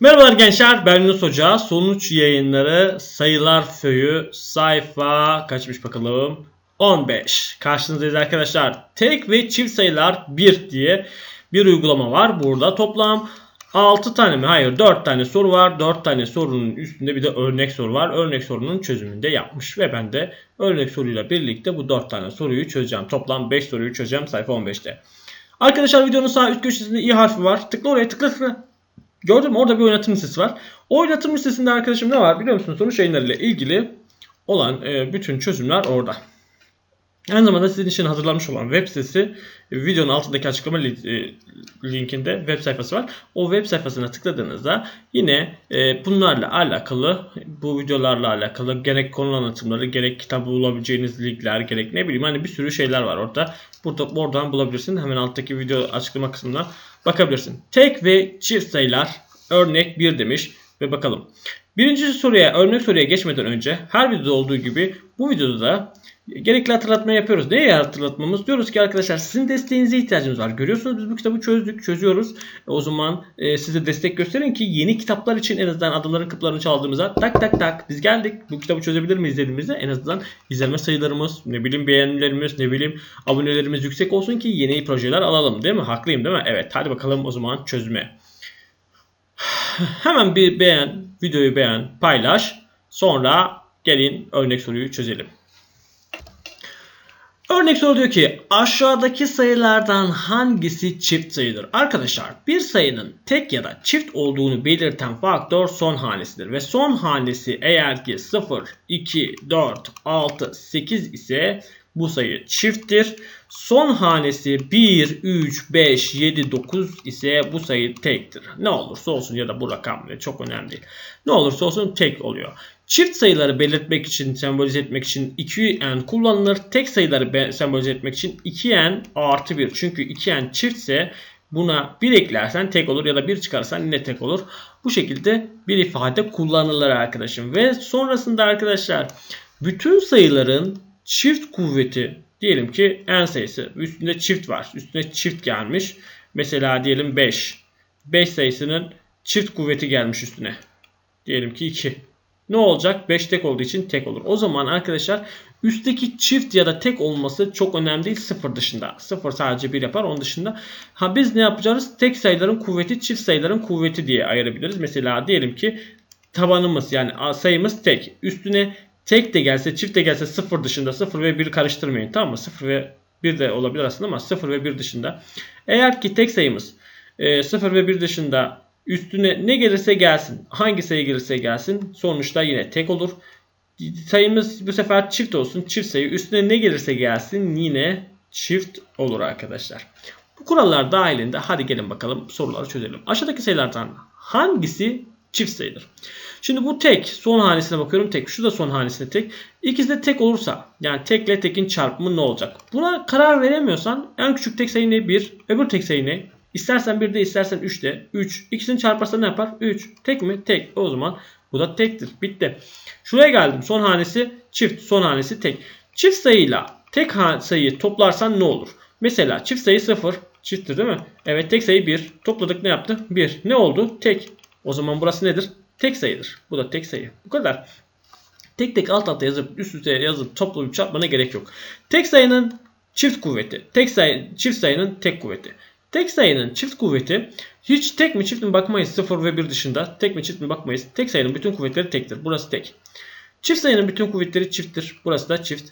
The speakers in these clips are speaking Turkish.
Merhabalar gençler, ben Yunus Hoca. Sonuç yayınları sayılar föyü sayfa kaçmış bakalım? 15. Karşınızdayız arkadaşlar. Tek ve çift sayılar 1 diye bir uygulama var. Burada toplam 6 tane mi? Hayır 4 tane soru var. 4 tane sorunun üstünde bir de örnek soru var. Örnek sorunun çözümünü de yapmış ve ben de örnek soruyla birlikte bu 4 tane soruyu çözeceğim. Toplam 5 soruyu çözeceğim sayfa 15'te. Arkadaşlar videonun sağ üst köşesinde i harfi var. Tıkla oraya tıkla tıkla. Gördün mü? Orada bir oynatım listesi var. O oynatım listesinde arkadaşım ne var biliyor musunuz? Sonuç yayınlarıyla ilgili olan e, bütün çözümler orada. Aynı zamanda sizin için hazırlanmış olan web sitesi videonun altındaki açıklama e, linkinde web sayfası var. O web sayfasına tıkladığınızda yine e, bunlarla alakalı bu videolarla alakalı gerek konu anlatımları gerek kitap bulabileceğiniz linkler gerek ne bileyim hani bir sürü şeyler var orada. Burada oradan bulabilirsin. Hemen alttaki video açıklama kısmına bakabilirsin. Tek ve çift sayılar örnek 1 demiş ve bakalım. Birinci soruya örnek soruya geçmeden önce her videoda olduğu gibi bu videoda da gerekli hatırlatma yapıyoruz. Neye hatırlatmamız? Diyoruz ki arkadaşlar sizin desteğinize ihtiyacımız var. Görüyorsunuz biz bu kitabı çözdük, çözüyoruz. O zaman e, size destek gösterin ki yeni kitaplar için en azından adamların kapılarını çaldığımızda tak tak tak biz geldik. Bu kitabı çözebilir miyiz dediğimizde en azından izlenme sayılarımız, ne bileyim beğenilerimiz, ne bileyim abonelerimiz yüksek olsun ki yeni projeler alalım değil mi? Haklıyım değil mi? Evet hadi bakalım o zaman çözüme. Hemen bir beğen, videoyu beğen, paylaş. Sonra gelin örnek soruyu çözelim. Örnek soru diyor ki aşağıdaki sayılardan hangisi çift sayıdır? Arkadaşlar bir sayının tek ya da çift olduğunu belirten faktör son hanesidir. Ve son hanesi eğer ki 0, 2, 4, 6, 8 ise bu sayı çifttir. Son hanesi 1, 3, 5, 7, 9 ise bu sayı tektir. Ne olursa olsun ya da bu rakam çok önemli değil. Ne olursa olsun tek oluyor. Çift sayıları belirtmek için, sembolize etmek için 2n kullanılır. Tek sayıları sembolize etmek için 2n artı 1. Çünkü 2n çiftse buna 1 eklersen tek olur ya da 1 çıkarsan yine tek olur. Bu şekilde bir ifade kullanılır arkadaşım. Ve sonrasında arkadaşlar bütün sayıların çift kuvveti diyelim ki n sayısı üstünde çift var. Üstüne çift gelmiş. Mesela diyelim 5. 5 sayısının çift kuvveti gelmiş üstüne. Diyelim ki 2. Ne olacak? 5 tek olduğu için tek olur. O zaman arkadaşlar üstteki çift ya da tek olması çok önemli değil sıfır dışında. Sıfır sadece 1 yapar onun dışında. Ha biz ne yapacağız? Tek sayıların kuvveti çift sayıların kuvveti diye ayırabiliriz. Mesela diyelim ki tabanımız yani sayımız tek. Üstüne tek de gelse çift de gelse sıfır dışında 0 ve 1 karıştırmayın tamam mı? 0 ve 1 de olabilir aslında ama 0 ve 1 dışında. Eğer ki tek sayımız 0 ve 1 dışında Üstüne ne gelirse gelsin. Hangi sayı gelirse gelsin. Sonuçta yine tek olur. Sayımız bu sefer çift olsun. Çift sayı. Üstüne ne gelirse gelsin yine çift olur arkadaşlar. Bu kurallar dahilinde hadi gelin bakalım soruları çözelim. Aşağıdaki sayılardan hangisi çift sayıdır? Şimdi bu tek. Son hanesine bakıyorum tek. Şu da son hanesine tek. İkisi de tek olursa yani tekle tekin çarpımı ne olacak? Buna karar veremiyorsan en küçük tek sayı ne? 1. Öbür tek sayı ne? İstersen 1'de istersen 3'te. 3. İkisini çarparsa ne yapar? 3. Tek mi? Tek. O zaman bu da tektir. Bitti. Şuraya geldim. Son hanesi çift. Son hanesi tek. Çift sayıyla tek sayıyı toplarsan ne olur? Mesela çift sayı 0. Çifttir değil mi? Evet tek sayı 1. Topladık ne yaptı? 1. Ne oldu? Tek. O zaman burası nedir? Tek sayıdır. Bu da tek sayı. Bu kadar. Tek tek alt alta yazıp üst üste yazıp toplayıp çarpmana gerek yok. Tek sayının çift kuvveti. Tek sayı, çift sayının tek kuvveti. Tek sayının çift kuvveti hiç tek mi çift mi bakmayız 0 ve 1 dışında. Tek mi çift mi bakmayız. Tek sayının bütün kuvvetleri tektir. Burası tek. Çift sayının bütün kuvvetleri çifttir. Burası da çift.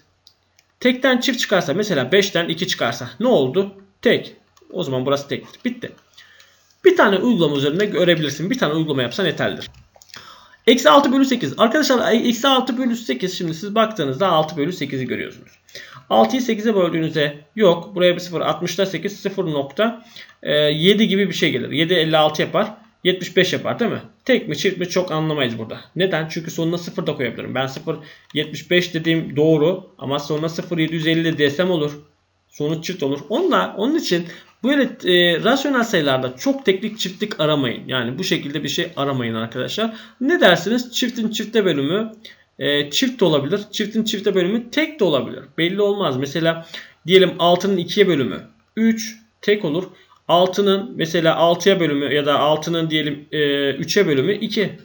Tekten çift çıkarsa mesela 5'ten 2 çıkarsa ne oldu? Tek. O zaman burası tektir. Bitti. Bir tane uygulama üzerinde görebilirsin. Bir tane uygulama yapsan yeterlidir. Eksi 6 bölü 8. Arkadaşlar eksi 6 bölü 8 şimdi siz baktığınızda 6 bölü 8'i görüyorsunuz. 6'yı 8'e böldüğünüzde yok. Buraya bir 0. 60'da 8 0.7 gibi bir şey gelir. 7 56 yapar. 75 yapar değil mi? Tek mi çift mi çok anlamayız burada. Neden? Çünkü sonuna 0 da koyabilirim. Ben 0 75 dediğim doğru ama sonra 0 750 desem olur. Sonuç çift olur. Onunla, onun için böyle e, rasyonel sayılarda çok teklik çiftlik aramayın. Yani bu şekilde bir şey aramayın arkadaşlar. Ne dersiniz? Çiftin çifte bölümü e, çift de olabilir. Çiftin çifte bölümü tek de olabilir. Belli olmaz. Mesela diyelim 6'nın 2'ye bölümü 3 tek olur. 6'nın mesela 6'ya bölümü ya da 6'nın diyelim e, 3'e bölümü 2.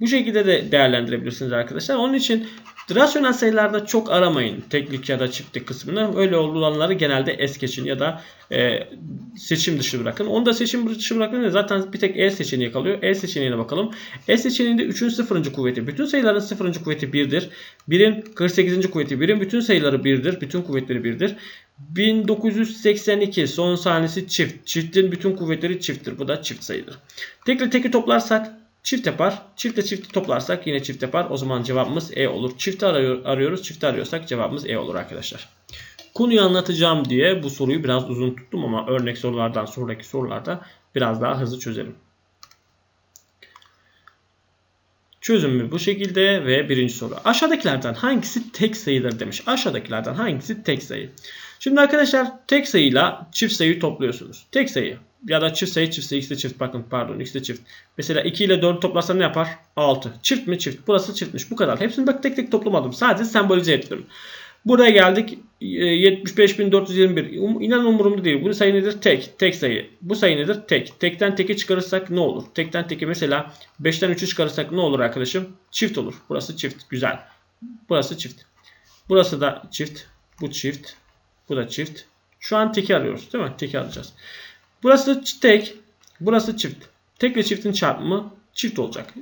Bu şekilde de değerlendirebilirsiniz arkadaşlar. Onun için rasyonel sayılarda çok aramayın teklik ya da çiftlik kısmını. Öyle olanları genelde es geçin ya da e, seçim dışı bırakın. Onu da seçim dışı bırakın. Zaten bir tek E seçeneği kalıyor. E seçeneğine bakalım. E seçeneğinde 3'ün 0. kuvveti. Bütün sayıların 0. kuvveti 1'dir. 1'in 48. kuvveti 1'in bütün sayıları 1'dir. Bütün kuvvetleri 1'dir. 1982 son saniyesi çift. Çiftin bütün kuvvetleri çifttir. Bu da çift sayıdır. Tekle teki toplarsak çift yapar. Çiftle çifti toplarsak yine çift yapar. O zaman cevabımız E olur. Çifti arıyor, arıyoruz. Çifti arıyorsak cevabımız E olur arkadaşlar. Konuyu anlatacağım diye bu soruyu biraz uzun tuttum ama örnek sorulardan sonraki sorularda biraz daha hızlı çözelim. Çözümü bu şekilde ve birinci soru. Aşağıdakilerden hangisi tek sayıdır demiş. Aşağıdakilerden hangisi tek sayı? Şimdi arkadaşlar tek sayıyla çift sayıyı topluyorsunuz. Tek sayı ya da çift sayı çift sayı x de çift bakın pardon de çift. Mesela 2 ile 4 toplarsan ne yapar? 6. Çift mi? Çift. Burası çiftmiş. Bu kadar. Hepsini bak tek tek toplamadım. Sadece sembolize ettim. Buraya geldik. 75.421. Um, inan umurumda değil. Bu sayı nedir? Tek. Tek sayı. Bu sayı nedir? Tek. Tekten teki çıkarırsak ne olur? Tekten teki mesela 5'ten 3'ü çıkarırsak ne olur arkadaşım? Çift olur. Burası çift. Güzel. Burası çift. Burası da çift. Bu çift. Bu da çift. Şu an teki arıyoruz değil mi? Teki alacağız. Burası tek. Burası çift. Tek ve çiftin çarpımı çift olacak.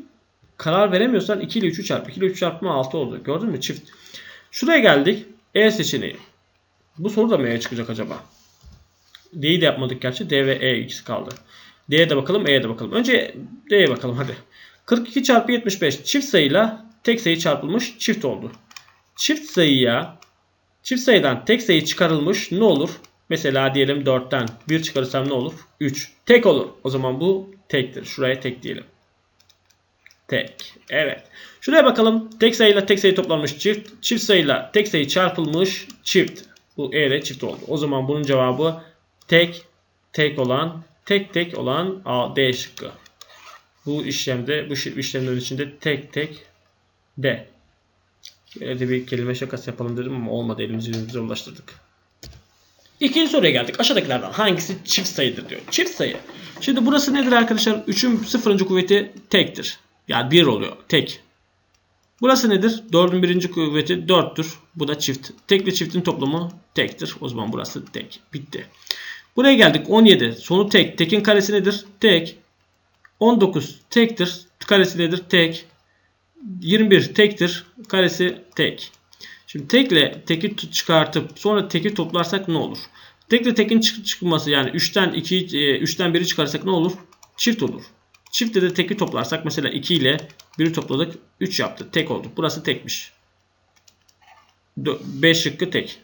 Karar veremiyorsan 2 ile 3'ü çarp. 2 ile 3 çarpımı 6 oldu. Gördün mü? Çift. Şuraya geldik. E seçeneği. Bu soru da M'ye çıkacak acaba? D'yi de yapmadık gerçi. D ve E ikisi kaldı. D'ye de bakalım, E'ye de bakalım. Önce D'ye bakalım hadi. 42 çarpı 75 çift sayıyla tek sayı çarpılmış çift oldu. Çift sayıya çift sayıdan tek sayı çıkarılmış ne olur? Mesela diyelim 4'ten 1 çıkarırsam ne olur? 3. Tek olur. O zaman bu tektir. Şuraya tek diyelim. Tek. Evet. Şuraya bakalım. Tek sayıyla tek sayı toplanmış çift. Çift sayıyla tek sayı çarpılmış çift. Bu E çift oldu. O zaman bunun cevabı tek tek olan tek tek olan A, D şıkkı. Bu işlemde bu işlemlerin içinde tek tek D. Böyle bir kelime şakası yapalım dedim ama olmadı. Elimizi yüzümüze ulaştırdık. İkinci soruya geldik. Aşağıdakilerden hangisi çift sayıdır diyor. Çift sayı. Şimdi burası nedir arkadaşlar? 3'ün sıfırıncı kuvveti tektir. Yani 1 oluyor. Tek. Burası nedir? 4'ün birinci kuvveti 4'tür. Bu da çift. Tek ile çiftin toplamı tektir. O zaman burası tek. Bitti. Buraya geldik. 17. Sonu tek. Tekin karesi nedir? Tek. 19 tektir. Karesi nedir? Tek. 21 tektir. Karesi tek. Şimdi tekle teki çıkartıp sonra teki toplarsak ne olur? Tekle tekin çık çıkması yani 3'ten 2 3'ten 1'i çıkarsak ne olur? Çift olur. Çiftte de teki toplarsak mesela 2 ile 1'i topladık 3 yaptı. Tek oldu. Burası tekmiş. 5 şıkkı tek.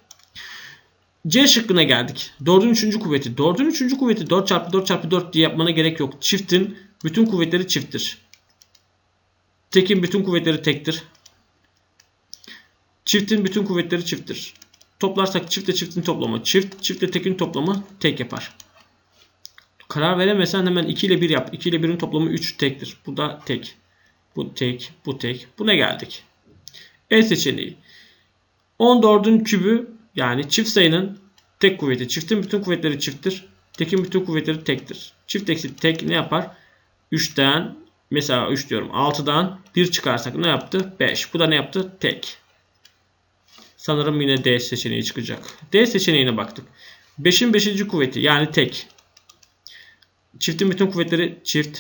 C şıkkına geldik. 4'ün 3. kuvveti. 4'ün 3. kuvveti 4 çarpı 4 çarpı 4 diye yapmana gerek yok. Çiftin bütün kuvvetleri çifttir. Tekin bütün kuvvetleri tektir. Çiftin bütün kuvvetleri çifttir. Toplarsak çiftle çiftin toplamı çift, çiftle tekin toplamı tek yapar. Karar veremesen hemen 2 ile 1 yap. 2 ile 1'in toplamı 3 tektir. Bu da tek. Bu tek, bu tek. Buna geldik. E seçeneği. 14'ün kübü yani çift sayının tek kuvveti. Çiftin bütün kuvvetleri çifttir. Tekin bütün kuvvetleri tektir. Çift eksi tek ne yapar? 3'ten mesela 3 diyorum 6'dan 1 çıkarsak ne yaptı? 5. Bu da ne yaptı? Tek. Sanırım yine D seçeneği çıkacak. D seçeneğine baktık. 5'in 5. kuvveti yani tek. Çiftin bütün kuvvetleri çift.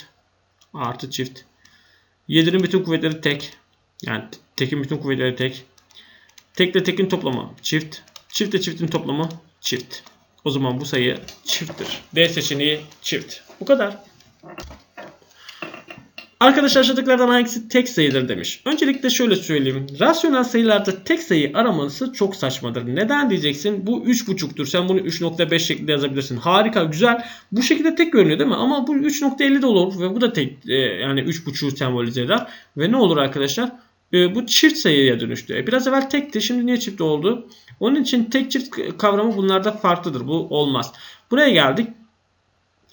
Artı çift. 7'nin bütün kuvvetleri tek. Yani tekin bütün kuvvetleri tek. Tekle tekin toplamı çift. Çiftle çiftin toplamı çift. O zaman bu sayı çifttir. D seçeneği çift. Bu kadar. Arkadaşlar aşağıdakilerden hangisi tek sayıdır demiş. Öncelikle şöyle söyleyeyim. Rasyonel sayılarda tek sayı araması çok saçmadır. Neden diyeceksin? Bu 3.5'tur. Sen bunu 3.5 şeklinde yazabilirsin. Harika, güzel. Bu şekilde tek görünüyor değil mi? Ama bu 3.50 de olur ve bu da tek e, yani 3.5'u sembolize eder. Ve ne olur arkadaşlar? E, bu çift sayıya dönüştü. E, biraz evvel tekti. Şimdi niye çift oldu? Onun için tek çift kavramı bunlarda farklıdır. Bu olmaz. Buraya geldik.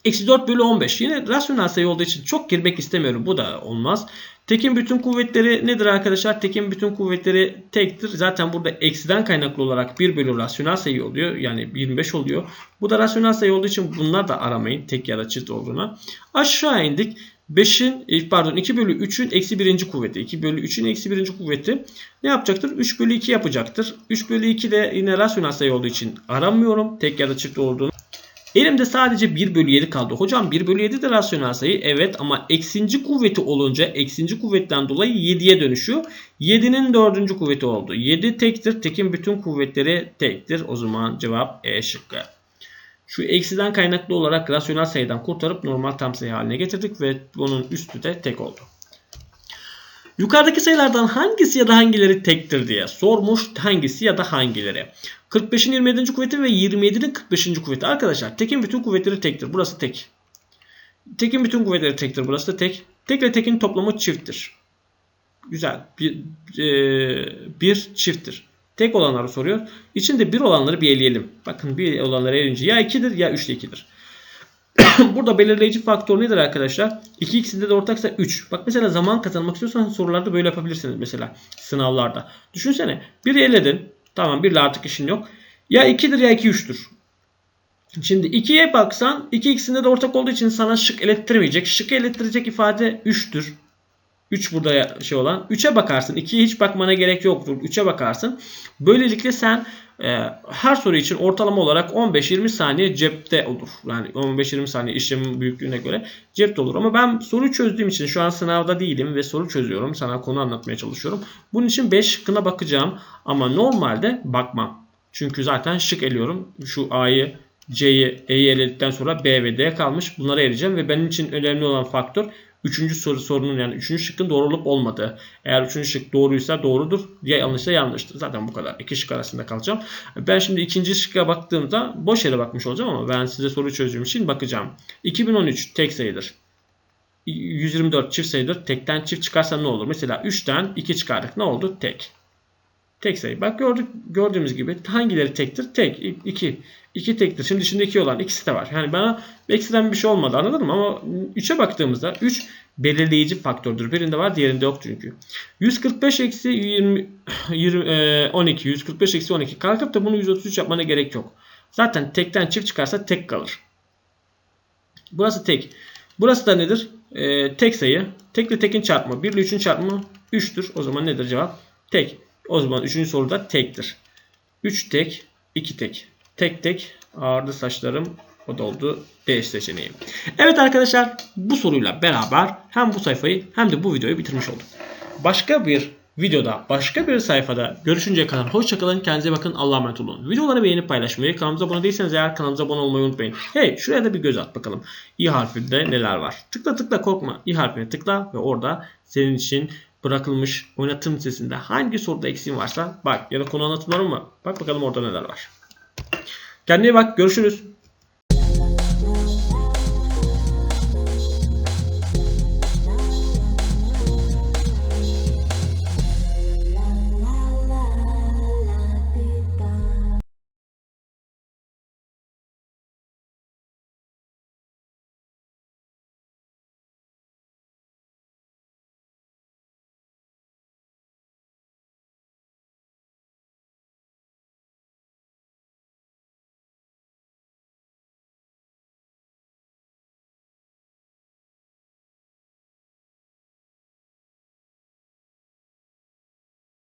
Eksi 4 bölü 15. Yine rasyonel sayı olduğu için çok girmek istemiyorum. Bu da olmaz. Tekin bütün kuvvetleri nedir arkadaşlar? Tekin bütün kuvvetleri tektir. Zaten burada eksiden kaynaklı olarak 1 bölü rasyonel sayı oluyor. Yani 25 oluyor. Bu da rasyonel sayı olduğu için bunlar da aramayın. Tek ya da çift olduğuna. Aşağı indik. 5'in e, pardon 2 bölü 3'ün eksi 1. kuvveti. 2 bölü 3'ün eksi 1. kuvveti ne yapacaktır? 3 bölü 2 yapacaktır. 3 bölü 2 de yine rasyonel sayı olduğu için aramıyorum. Tek ya da çift olduğunu. Elimde sadece 1 bölü 7 kaldı. Hocam 1 bölü 7 de rasyonel sayı. Evet ama eksinci kuvveti olunca eksinci kuvvetten dolayı 7'ye dönüşüyor. 7'nin dördüncü kuvveti oldu. 7 tektir. Tekin bütün kuvvetleri tektir. O zaman cevap E şıkkı. Şu eksiden kaynaklı olarak rasyonel sayıdan kurtarıp normal tam sayı haline getirdik ve bunun üstü de tek oldu. Yukarıdaki sayılardan hangisi ya da hangileri tektir diye sormuş. Hangisi ya da hangileri. 45'in 27. kuvveti ve 27'nin 45. kuvveti. Arkadaşlar tekin bütün kuvvetleri tektir. Burası tek. Tekin bütün kuvvetleri tektir. Burası da tek. Tek ile tekin toplamı çifttir. Güzel. Bir, e, bir çifttir. Tek olanları soruyor. İçinde bir olanları bir eleyelim. Bakın bir olanları eleyince ya 2'dir ya 3 de 2'dir. Burada belirleyici faktör nedir arkadaşlar? 2 ikisinde de ortaksa 3. Bak mesela zaman kazanmak istiyorsanız sorularda böyle yapabilirsiniz mesela sınavlarda. Düşünsene bir eledin. Tamam birle artık işin yok. Ya 2'dir ya 2 3'tür. Şimdi 2'ye baksan 2 ikisinde de ortak olduğu için sana şık elektirmeyecek. Şık elektirecek ifade 3'tür. 3 burada şey olan. 3'e bakarsın. 2'ye hiç bakmana gerek yoktur. 3'e bakarsın. Böylelikle sen e, her soru için ortalama olarak 15-20 saniye cepte olur. Yani 15-20 saniye işlemin büyüklüğüne göre cepte olur. Ama ben soru çözdüğüm için şu an sınavda değilim ve soru çözüyorum. Sana konu anlatmaya çalışıyorum. Bunun için 5 şıkkına bakacağım. Ama normalde bakmam. Çünkü zaten şık eliyorum. Şu A'yı C'yi E'yi eledikten sonra B ve D kalmış. Bunları eleyeceğim ve benim için önemli olan faktör Üçüncü soru sorunun yani üçüncü şıkkın doğru olup olmadığı. Eğer üçüncü şık doğruysa doğrudur. Ya yanlışsa yanlıştır. Zaten bu kadar. İki şık arasında kalacağım. Ben şimdi ikinci şıkka baktığımda boş yere bakmış olacağım ama ben size soru çözdüğüm için bakacağım. 2013 tek sayıdır. 124 çift sayıdır. Tekten çift çıkarsa ne olur? Mesela 3'ten 2 çıkardık. Ne oldu? Tek. Tek sayı. Bak gördük gördüğümüz gibi hangileri tektir? Tek. 2. 2 tektir. Şimdi içinde 2 olan ikisi de var. Yani bana ekstrem bir şey olmadı anladın mı? Ama 3'e baktığımızda 3 belirleyici faktördür. Birinde var diğerinde yok çünkü. 145 eksi 20, 20 e, 12. 145 eksi 12. Kalkıp da bunu 133 yapmana gerek yok. Zaten tekten çift çıkarsa tek kalır. Burası tek. Burası da nedir? E, tek sayı. Tek ile tekin çarpımı. 1 ile 3'ün çarpımı 3'tür. O zaman nedir cevap? Tek. O zaman 3. soruda tektir. 3 tek, 2 tek. Tek tek ağırdı saçlarım. O da oldu D seçeneği. Evet arkadaşlar bu soruyla beraber hem bu sayfayı hem de bu videoyu bitirmiş olduk. Başka bir videoda, başka bir sayfada görüşünceye kadar hoşçakalın. Kendinize bakın. Allah'a emanet olun. Videoları beğenip paylaşmayı, kanalımıza abone değilseniz eğer kanalımıza abone olmayı unutmayın. Hey şuraya da bir göz at bakalım. İ harfinde neler var. Tıkla tıkla korkma. İ harfine tıkla ve orada senin için bırakılmış oynatım listesinde hangi soruda eksiğin varsa bak ya da konu anlatımları mı? Bak bakalım orada neler var. Kendine bak. Görüşürüz.